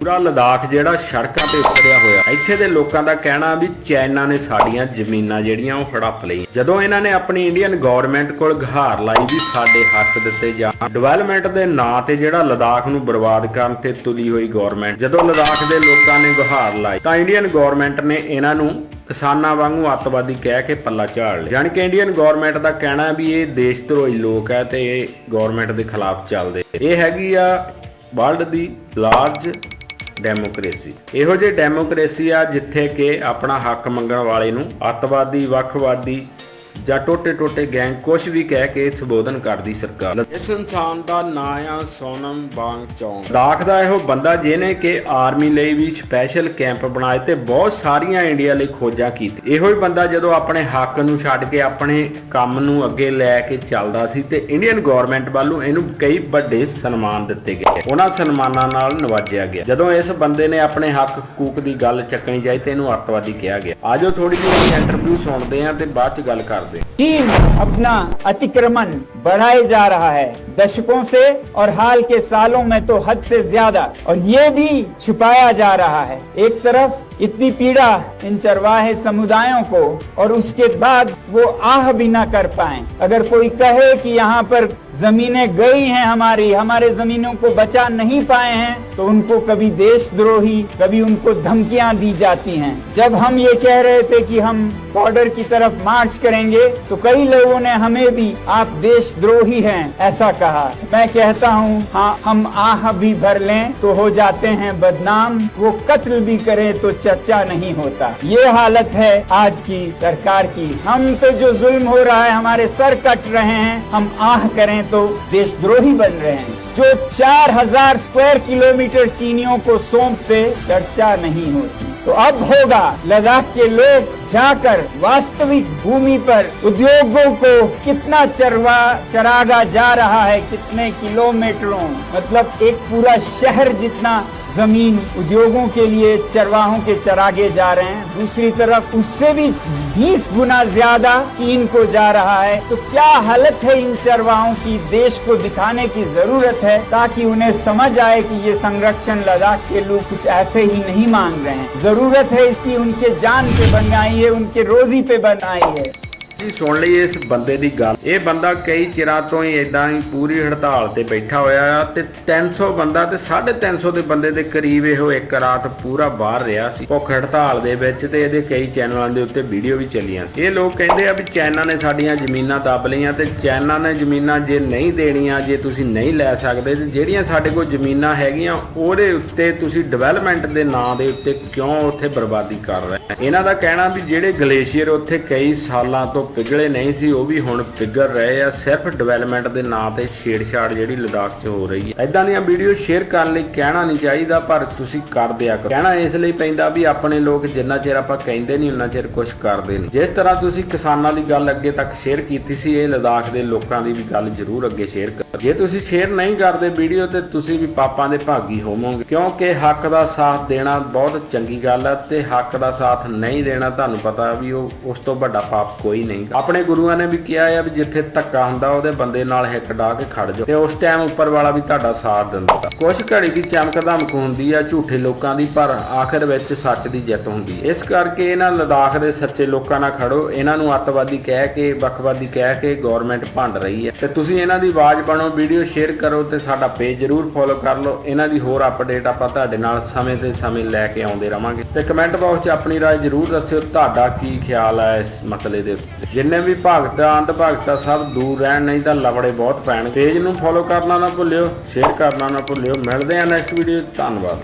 ਪੂਰਾ ਲਦਾਖ ਜਿਹੜਾ ਸੜਕਾਂ ਤੇ ਉਤਰਿਆ ਹੋਇਆ। ਇੱਥੇ ਦੇ ਲੋਕਾਂ ਦਾ ਕਹਿਣਾ ਵੀ ਚਾਈਨਾ ਨੇ ਸਾਡੀਆਂ ਜ਼ਮੀਨਾਂ ਜਿਹੜੀਆਂ ਉਹ ਹੜੱਪ ਲਈਆਂ। ਜਦੋਂ ਇਹਨਾਂ ਨੇ ਆਪਣੀ ਇੰਡੀਅਨ ਗਵਰਨਮੈਂਟ ਕੋਲ ਗੁਹਾਰ ਲਾਈ ਵੀ ਸਾਡੇ ਹੱਕ ਦਿੱਤੇ ਜਾਣ ਡਿਵੈਲਪਮੈਂਟ ਦੇ ਨਾਂ ਤੇ ਜਿਹੜਾ ਲਦਾਖ ਨੂੰ ਬਰਬਾਦ ਕਰਨ ਤੇ ਤੁਲੀ ਹੋਈ ਗਵਰਨਮੈਂਟ ਜਦੋਂ ਲਦਾਖ ਦੇ ਲੋਕਾਂ ਨੇ ਗੁਹਾਰ ਲਾਈ, ਤਾਂ ਇੰਡੀਅਨ ਗਵਰਨਮੈਂਟ ਨੇ ਇਹਨਾਂ ਨੂੰ ਕਿਸਾਨਾਂ ਵਾਂਗੂ ਅੱਤਵਾਦੀ ਕਹਿ ਕੇ ਪੱਲਾ ਝਾੜ ਲਿਆ। ਯਾਨੀ ਕਿ ਇੰਡੀਅਨ ਗਵਰਨਮੈਂਟ ਦਾ ਕਹਿਣਾ ਵੀ ਇਹ ਦੇਸ਼ ਧਰੋਈ ਲੋਕ ਹੈ ਤੇ ਇਹ ਗਵਰਨਮੈਂਟ ਦੇ ਖਿਲਾਫ ਚੱਲਦੇ। ਇਹ ਹੈਗੀ ਆ ਵਰਲਡ ਦੀ ਲਾਰਜ ਡੈਮੋਕ੍ਰੇਸੀ। ਇਹੋ ਜਿਹੇ ਡੈਮੋਕ੍ਰੇਸੀ ਆ ਜਿੱਥੇ ਕਿ ਆਪਣਾ ਹੱਕ ਮੰਗਣ ਵਾਲੇ ਨੂੰ ਅੱਤਵਾਦੀ ਵੱਖਵਾਦੀ ਜਾਂ ਟੋਟੇ ਟੋਟੇ ਗੈਂਗ ਕੁਝ ਵੀ ਕਹਿ ਕੇ ਸੰਬੋਧਨ ਕਰਦੀ ਸਰਕਾਰ। ਇਸ ਇਨਸਾਨ ਦਾ ਨਾਂ ਆ ਸੋਨਮ ਬਾਂਗ ਚੌਂਗ। ਦਾਖ ਦਾ ਇਹੋ ਬੰਦਾ ਜਿਹਨੇ ਕਿ ਆਰਮੀ ਲਈ ਵੀ ਸਪੈਸ਼ਲ ਕੈਂਪ ਬਣਾਏ ਤੇ ਬਹੁਤ ਸਾਰੀਆਂ ਇੰਡੀਆ ਲਈ ਖੋਜਾਂ ਕੀਤੀ ਇਹੋ ਹੀ ਬੰਦਾ ਜਦੋਂ ਆਪਣੇ ਹੱਕ ਨੂੰ ਛੱਡ ਕੇ ਆਪਣੇ ਕੰਮ ਨੂੰ ਅੱਗੇ ਲੈ ਕੇ ਚੱਲਦਾ ਸੀ ਤੇ ਇੰਡੀਅਨ ਗਵਰਨਮੈਂਟ ਵੱਲੋਂ ਇਹਨੂੰ ਕਈ ਵੱਡੇ ਸਨਮਾਨ ਦਿੱਤੇ ਗਏ। ਉਹਨਾਂ ਸਨਮਾਨਾਂ ਨਾਲ ਨਵਾਜਿਆ ਗਿਆ। ਜਦੋਂ ਇਸ ਬੰਦੇ ਨੇ ਆਪਣੇ ਹੱਕ ਹਕੂਕ ਦੀ ਗੱਲ ਚੱਕਣੀ ਚਾਹੀ ਤੇ ਇਹਨੂੰ ਅੱਤਵਾਦੀ ਕਿਹਾ ਗਿਆ। ਆਜੋ ਥੋੜੀ ਜਿਹੀ ਇੰਟਰਵਿਊ ਸੁਣਦੇ ਆਂ ਤੇ ਬਾਅਦ ਚ ਗੱਲ कर दें। चीन अपना अतिक्रमण बढ़ाए जा रहा है। दशकों से और हाल के सालों में तो हद से ज़्यादा। और ये भी छुपाया जा रहा है। एक तरफ़ इतनी पीड़ा इन चरवाहे समुदायों को और उसके बाद वो आह भी ना कर पाए। अगर कोई कहे कि यहाँ पर जमीनें गई हैं हमारी, हमारे जमीनों को बचा नहीं पाए हैं तो उनको कभी देशद्रोही, कभी उनको धमकियाँ दी जाती हैं। जब हम ये कह रहे थे कि हम बॉर्डर की तरफ़ मार्च करेंगे तो कई लोगों ने हमें भी, आप देशद्रोही हैं, ऐसा कहा। मैं कहता हूँ हाँ हम आह भी भर लें तो हो जाते हैं बदनाम, वो कत्ल भी करें तो चर्चा नहीं होता। ये हालत है आज की सरकार की। हम पे जो जुल्म हो रहा है, हमारे सर कट रहे हैं, हम आह करें तो देशद्रोही बन रहे हैं। जो 4000 स्क्वायर किलोमीटर चीनियों को सौंपते, चर्चा नहीं होती। तो अब होगा, लद्दाख के लोग जाकर वास्तविक भूमि पर उद्योगों को कितना चरवा, चरागा जा रहा है, कितने किलोमीटरों? मतलब एक पूरा शहर जितना ज़मीन उद्योगों के लिए चरवाहों के चरागे जा रहे हैं। दूसरी तरफ़ उससे भी 20 गुना ज़्यादा चीन को जा रहा है। तो क्या हालत है इन चरवाहों की? देश को दिखाने की ज़रूरत है ताकि उन्हें समझ आए कि ये संरक्षण लद्दाख के लोग कुछ ऐसे ही नहीं मांग रहे हैं। ज़रूरत है इसकी उनके जान पे बन बनाई है, उनके रोजी पे बनाई है। ਜੀ ਸੁਣ ਲਈ ਇਸ ਬੰਦੇ ਦੀ ਗੱਲ। ਇਹ ਬੰਦਾ ਕਈ ਚਿਰਾਂ ਤੋਂ ਹੀ ਇਦਾਂ ਹੀ ਪੂਰੀ ਹੜਤਾਲ ਤੇ ਬੈਠਾ ਹੋਇਆ ਆ ਤੇ 300 ਬੰਦਾ ਤੇ 350 ਦੇ ਬੰਦੇ ਦੇ ਕਰੀਬ ਇਹੋ ਇੱਕ ਰਾਤ ਪੂਰਾ ਬਾਹਰ ਰਿਹਾ ਸੀ। ਭੁੱਖ ਹੜਤਾਲ ਦੇ ਵਿੱਚ ਤੇ ਇਹਦੇ ਕਈ ਚੈਨਲਾਂ ਦੇ ਉੱਤੇ ਵੀਡੀਓ ਵੀ ਚੱਲੀਆਂ ਸੀ। ਇਹ ਲੋਕ ਕਹਿੰਦੇ ਆ ਵੀ ਚਾਈਨਾ ਨੇ ਸਾਡੀਆਂ ਜ਼ਮੀਨਾਂ ਦੱਬ ਲਈਆਂ ਤੇ ਚਾਈਨਾ ਨੇ ਜ਼ਮੀਨਾਂ ਜੇ ਨਹੀਂ ਦੇਣੀਆਂ, ਜੇ ਤੁਸੀਂ ਨਹੀਂ ਲੈ ਸਕਦੇ ਤੇ ਜਿਹੜੀਆਂ ਸਾਡੇ ਕੋਲ ਜ਼ਮੀਨਾਂ ਹੈਗੀਆਂ, ਉਹਦੇ ਉੱਤੇ ਤੁਸੀਂ ਡਿਵੈਲਪਮੈਂਟ ਦੇ ਨਾਂ ਦੇ ਉੱਤੇ ਕਿਉਂ ਉੱਥੇ ਬਰਬਾਦੀ ਕਰ ਰਹੇ ਇਹਨਾਂ ਦਾ ਕਹਿਣਾ ਵੀ ਜਿਹੜੇ ਗਲੇਸ਼ੀਅਰ ਉੱਥੇ ਕਈ ਸਾਲਾਂ ਤੋਂ ਪਿਘਲੇ ਨਹੀਂ ਸੀ, ਉਹ ਵੀ ਹੁਣ ਪਿਘਲ ਰਹੇ ਆ। ਸਿਰਫ ਡਿਵੈਲਪਮੈਂਟ ਦੇ ਨਾਂ ਤੇ ਛੇੜਛਾੜ ਜਿਹੜੀ ਲਦਾਖ 'ਚ ਹੋ ਰਹੀ ਹੈ। ਐਦਾਂ ਦੀਆਂ ਵੀਡੀਓ ਸ਼ੇਅਰ ਕਰਨ ਲਈ ਕਹਿਣਾ ਨਹੀਂ ਚਾਹੀਦਾ, ਪਰ ਤੁਸੀਂ ਕਰ ਦਿਆ ਕਰੋ। ਕਹਿਣਾ ਇਸ ਲਈ ਪੈਂਦਾ ਵੀ ਆਪਣੇ ਲੋਕ ਜਿੰਨਾ ਚਿਰ ਆਪਾਂ ਕਹਿੰਦੇ ਨਹੀਂ, ਉਨਾ ਚਿਰ ਕੁਝ ਕਰਦੇ ਨਹੀਂ। ਜਿਸ ਤਰ੍ਹਾਂ ਤੁਸੀਂ ਕਿਸਾਨਾਂ ਦੀ ਗੱਲ ਅੱਗੇ ਤੱਕ ਸ਼ੇਅਰ ਕੀਤੀ ਸੀ, ਇਹ ਲਦਾਖ ਦੇ ਲੋਕਾਂ ਦੀ ਵੀ ਗੱਲ ਜ਼ਰੂਰ ਅੱਗੇ ਸ਼ੇਅਰ ਕਰੋ। ਜੇ ਤੁਸੀਂ ਸ਼ੇਅਰ ਨਹੀਂ ਕਰਦੇ ਵੀਡੀਓ ਤੇ, ਤੁਸੀਂ ਵੀ ਪਾਪਾਂ ਦੇ ਭਾਗੀ ਹੋਵੋਗੇ। ਕਿਉਂਕਿ ਹੱਕ ਦਾ ਸਾਥ ਦੇਣਾ ਬਹੁਤ ਚੰਗੀ ਗੱਲ ਹੈ ਤੇ ਹੱਕ ਦਾ ਸਾਥ ਨਹੀਂ ਦੇਣਾ, ਤੁਹਾਨੂੰ ਪਤਾ ਵੀ ਉਹ, ਉਸ ਤੋਂ ਵੱਡਾ ਪਾਪ ਕੋਈ ਨਹੀਂ ਨਹੀਂਗਾ ਆਪਣੇ ਗੁਰੂਆਂ ਨੇ ਵੀ ਕਿਹਾ ਆ ਵੀ ਜਿੱਥੇ ਧੱਕਾ ਹੁੰਦਾ, ਉਹਦੇ ਬੰਦੇ ਨਾਲ ਹਿੱਕ ਡਾ ਕੇ ਖੜ ਜਾਓ। ਤੇ ਉਸ ਟਾਈਮ ਉੱਪਰ ਵਾਲਾ ਵੀ ਤੁਹਾਡਾ ਸਾਥ ਦਿੰਦਾ। ਕੁਝ ਘੜੀ ਦੀ ਚਮਕ ਧਮਕ ਹੁੰਦੀ ਆ ਝੂਠੇ ਲੋਕਾਂ ਦੀ, ਪਰ ਆਖਿਰ ਵਿੱਚ ਸੱਚ ਦੀ ਜਿੱਤ ਹੁੰਦੀ ਇਸ ਕਰਕੇ ਇਹਨਾਂ ਲਦਾਖ ਦੇ ਸੱਚੇ ਲੋਕਾਂ ਨਾਲ ਖੜੋ। ਇਹਨਾਂ ਨੂੰ ਅੱਤਵਾਦੀ ਕਹਿ ਕੇ, ਵੱਖਵਾਦੀ ਕਹਿ ਕੇ ਗਵਰਨਮੈਂਟ ਭੰਡ ਰਹੀ ਹੈ ਤੇ ਤੁਸੀਂ ਇਹਨਾਂ ਦੀ ਆਵਾਜ਼ ਬਣੋ ਵੀਡੀਓ ਸ਼ੇਅਰ ਕਰੋ ਤੇ ਸਾਡਾ ਪੇਜ ਜ਼ਰੂਰ ਫੋਲੋ ਕਰ ਲਓ। ਇਹਨਾਂ ਦੀ ਹੋਰ ਅਪਡੇਟ ਆਪਾਂ ਤੁਹਾਡੇ ਨਾਲ ਸਮੇਂ ਤੇ ਸਮੇਂ ਲੈ ਕੇ ਆਉਂਦੇ ਰਵਾਂਗੇ। ਤੇ ਕਮੈਂਟ ਬਾਕਸ 'ਚ ਆਪਣੀ ਰਾਏ ਜ਼ਰੂਰ ਦੱਸਿਓ। ਤੁਹਾਡਾ ਕੀ ਖਿਆਲ ਹੈ ਇਸ ਮਸਲੇ ਦੇ ਉੱਤੇ? ਜਿੰਨੇ ਵੀ ਭਗਤ ਅੰਧ ਭਗਤ ਸਭ ਦੂਰ ਰਹਿਣ ਨਹੀਂ ਤਾਂ ਲਵੜੇ ਬਹੁਤ ਪੈਣ ਪੇਜ ਨੂੰ ਫੋਲੋ ਕਰਨਾ ਨਾ ਭੁੱਲਿਓ ਸ਼ੇਅਰ ਕਰਨਾ ਨਾ ਭੁੱਲਿਓ। ਮਿਲਦੇ ਆ ਨੈਕਸਟ ਵੀਡੀਓ 'ਚ। ਧੰਨਵਾਦ।